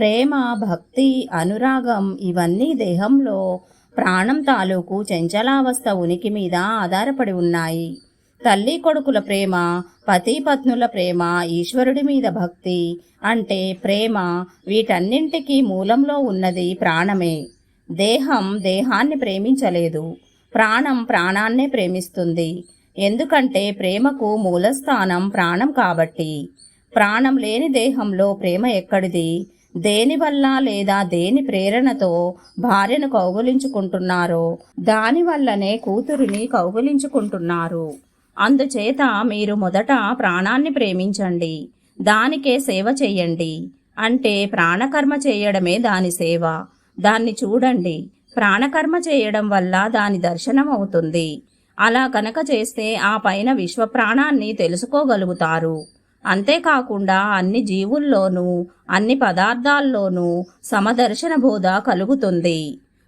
ప్రేమ భక్తి అనురాగం ఇవన్నీ దేహంలో ప్రాణం తాలూకు చెంచలావస్థ ఉనికి మీద ఆధారపడి ఉన్నాయి. తల్లి కొడుకుల ప్రేమ పతి పత్నుల ప్రేమ ఈశ్వరుడి మీద భక్తి అంటే ప్రేమ వీటన్నింటికీ మూలంలో ఉన్నది ప్రాణమే. దేహం దేహాన్ని ప్రేమించలేదు. ప్రాణం ప్రాణాన్నే ప్రేమిస్తుంది. ఎందుకంటే ప్రేమకు మూలస్థానం ప్రాణం కాబట్టి. ప్రాణం లేని దేహంలో ప్రేమ ఎక్కడిది? దేనివల్ల లేదా దేని ప్రేరణతో భార్యను కౌగులించుకుంటున్నారో దానివల్లనే కూతురిని కౌగులించుకుంటున్నారు. అందుచేత మీరు మొదట ప్రాణాన్ని ప్రేమించండి దానికే సేవ చేయండి. అంటే ప్రాణకర్మ చేయడమే దాని సేవ. దాన్ని చూడండి ప్రాణకర్మ చేయడం వల్ల దాని దర్శనం అవుతుంది. అలా కనుక చేస్తే ఆ పైన విశ్వ ప్రాణాన్ని తెలుసుకోగలుగుతారు. అంతేకాకుండా అన్ని జీవుల్లోనూ అన్ని పదార్థాల్లోనూ సమదర్శన బోధ కలుగుతుంది.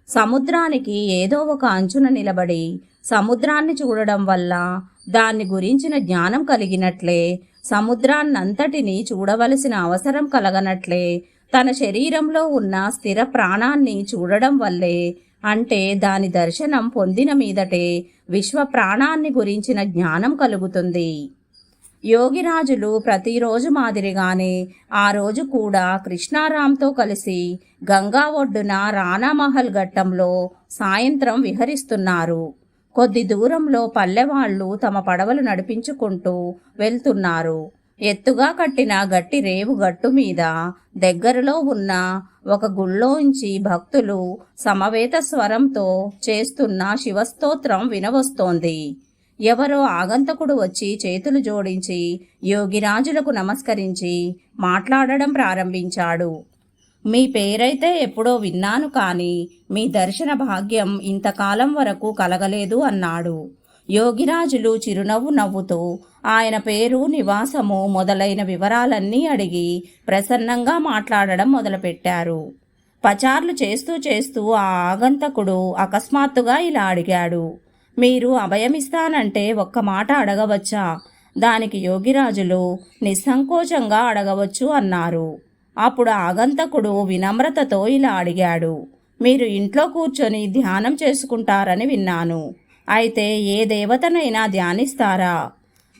సముద్రానికి ఏదో ఒక అంచున నిలబడి సముద్రాన్ని చూడడం వల్ల దాన్ని గురించిన జ్ఞానం కలిగినట్లే సముద్రాన్నంతటినీ చూడవలసిన అవసరం కలగనట్లే తన శరీరంలో ఉన్న స్థిర ప్రాణాన్ని చూడడం వల్లే అంటే దాని దర్శనం పొందిన మీదటే విశ్వ ప్రాణాన్ని గురించిన జ్ఞానం కలుగుతుంది. యోగిరాజులు ప్రతిరోజు మాదిరిగానే ఆ రోజు కూడా కృష్ణారాంతో కలిసి గంగా ఒడ్డున రాణామహల్ ఘట్టంలో సాయంత్రం విహరిస్తున్నారు. కొద్ది దూరంలో పల్లెవాళ్ళు తమ పడవలు నడిపించుకుంటూ వెళ్తున్నారు. ఎత్తుగా కట్టిన గట్టి రేవు గట్టు మీద దగ్గరలో ఉన్న ఒక గుళ్ళోంచి భక్తులు సమవేత స్వరంతో చేస్తున్న శివస్తోత్రం వినవస్తోంది. ఎవరో ఆగంతకుడు వచ్చి చేతులు జోడించి యోగిరాజులకు నమస్కరించి మాట్లాడడం ప్రారంభించాడు. మీ పేరైతే ఎప్పుడో విన్నాను కాని మీ దర్శన భాగ్యం ఇంతకాలం వరకు కలగలేదు అన్నాడు. యోగిరాజులు చిరునవ్వు నవ్వుతూ ఆయన పేరు నివాసము మొదలైన వివరాలన్నీ అడిగి ప్రసన్నంగా మాట్లాడడం మొదలుపెట్టారు. పచార్లు చేస్తూ చేస్తూ ఆ ఆగంతకుడు అకస్మాత్తుగా ఇలా అడిగాడు. మీరు అభయమిస్తానంటే ఒక్క మాట అడగవచ్చా? దానికి యోగిరాజులు నిస్సంకోచంగా అడగవచ్చు అన్నారు. అప్పుడు ఆగంతకుడు వినమ్రతతో ఇలా అడిగాడు. మీరు ఇంట్లో కూర్చొని ధ్యానం చేసుకుంటారని విన్నాను. అయితే ఏ దేవతనైనా ధ్యానిస్తారా?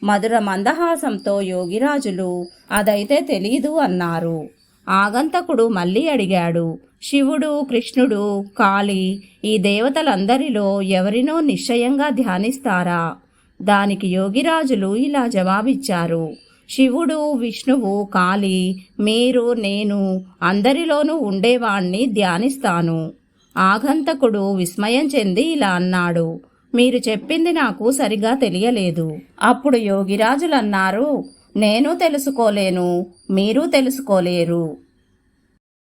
మధుర మందహాసంతో యోగిరాజులు అదైతే తెలీదు అన్నారు. ఆగంతకుడు మళ్ళీ అడిగాడు శివుడు కృష్ణుడు కాళి ఈ దేవతలందరిలో ఎవరినో నిశ్చయంగా ధ్యానిస్తారా? దానికి యోగిరాజులు ఇలా జవాబిచ్చారు శివుడు విష్ణువు కాళి మీరు నేను అందరిలోనూ ఉండేవాణ్ణి ధ్యానిస్తాను. ఆగంతకుడు విస్మయం చెంది ఇలా అన్నాడు మీరు చెప్పింది నాకు సరిగా తెలియలేదు. అప్పుడు యోగిరాజులన్నారు నేను తెలుసుకోలేను మీరు తెలుసుకోలేరు.